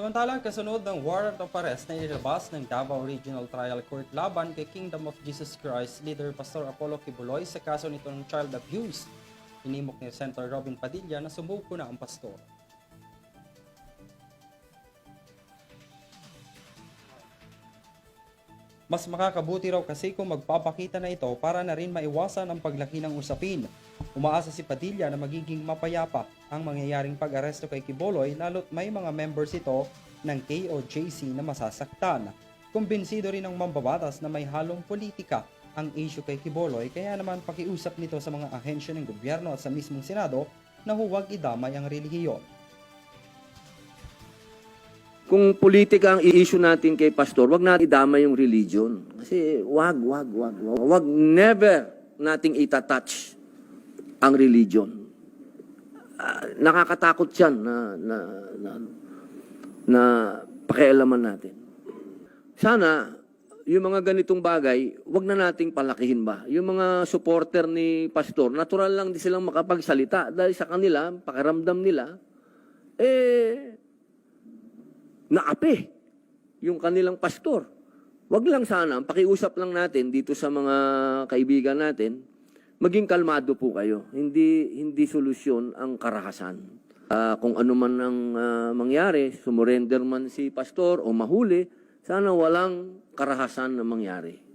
Samantalang kasunod ng warrant of arrest na ilabas ng Davao Regional Trial Court laban kay Kingdom of Jesus Christ leader Pastor Apollo Kibuloy sa kaso nito ng child abuse. Inimok ni Senator Robin Padilla na sumuko na ang pastor. Mas makakabuti raw kasi kung magpapakita na ito para na rin maiwasan ang paglaki ng usapin. Umaasa si Padilla na magiging mapayapa ang mangyayaring pag-aresto kay Kiboloy lalo't may mga members ito ng KOJC na masasaktan. Kumbinsido rin ang mambabatas na may halong politika ang issue kay Kiboloy kaya naman pakiusap nito sa mga ahensya ng gobyerno at sa mismong Senado na huwag idamay ang relihiyon. Kung politika ang i-issue natin kay pastor, wag natin idama yung religion. Kasi wag, wag, wag, wag, wag never nating itatouch ang religion. Ah, nakakatakot yan na, na, na, na pakialaman natin. Sana, yung mga ganitong bagay, wag na nating palakihin ba? Yung mga supporter ni pastor, natural lang di silang makapagsalita dahil sa kanila, pakiramdam nila, eh, naapi yung kanilang pastor. Wag lang sana, pakiusap lang natin dito sa mga kaibigan natin, maging kalmado po kayo. Hindi hindi solusyon ang karahasan. Ah, kung ano man ang ah, mangyari, sumurrender man si pastor o mahuli, sana walang karahasan na mangyari.